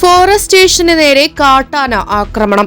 Forest സ്റ്റേഷന് നേരെ കാട്ടാന ആക്രമണം.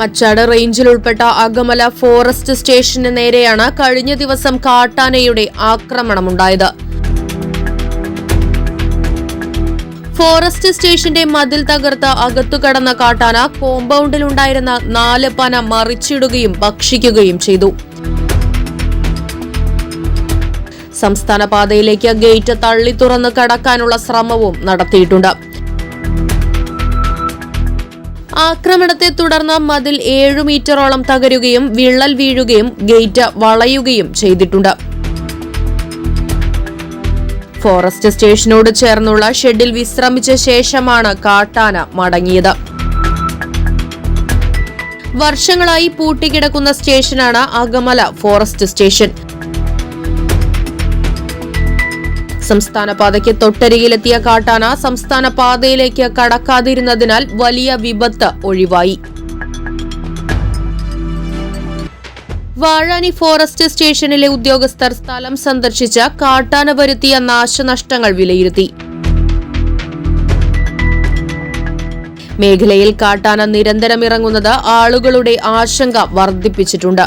മച്ചാട് റേഞ്ചിൽ ഉൾപ്പെട്ട അകമല ഫോറസ്റ്റ് സ്റ്റേഷന് നേരെയാണ് കഴിഞ്ഞ ദിവസം കാട്ടാനയുടെ ആക്രമണമുണ്ടായത്. ഫോറസ്റ്റ് സ്റ്റേഷന്റെ മതിൽ തകർത്ത് അകത്തു കടന്ന കാട്ടാന കോമ്പൗണ്ടിലുണ്ടായിരുന്ന നാല് പന മറിച്ചിടുകയും ഭക്ഷിക്കുകയും ചെയ്തു. സംസ്ഥാന പാതയിലേക്ക് ഗേറ്റ് തള്ളി തുറന്ന് കടക്കാനുള്ള ശ്രമവും നടത്തിയിട്ടുണ്ട്. ആക്രമണത്തെ തുടർന്ന് മതിൽ ഏഴു മീറ്ററോളം തകരുകയും വിള്ളൽ വീഴുകയും ഗേറ്റ് വളയുകയും ചെയ്തിട്ടുണ്ട്. ഫോറസ്റ്റ് സ്റ്റേഷനോട് ചേർന്നുള്ള ഷെഡിൽ വിശ്രമിച്ച ശേഷമാണ് കാട്ടാന മടങ്ങിയത്. വർഷങ്ങളായി പൂട്ടിക്കിടക്കുന്ന സ്റ്റേഷനാണ് അകമല ഫോറസ്റ്റ് സ്റ്റേഷൻ. സംസ്ഥാന പാതയ്ക്ക് തൊട്ടരികിലെത്തിയ കാട്ടാന സംസ്ഥാന പാതയിലേക്ക് കടക്കാതിരുന്നതിനാൽ വലിയ വിപത്ത് ഒഴിവായി. വാഴാനി ഫോറസ്റ്റ് സ്റ്റേഷനിലെ ഉദ്യോഗസ്ഥർ സ്ഥലം സന്ദർശിച്ച് കാട്ടാന വരുത്തിയ നാശനഷ്ടങ്ങൾ വിലയിരുത്തി. മേഖലയിൽ കാട്ടാന നിരന്തരം ഇറങ്ങുന്നത് ആളുകളുടെ ആശങ്ക വർദ്ധിപ്പിച്ചിട്ടുണ്ട്.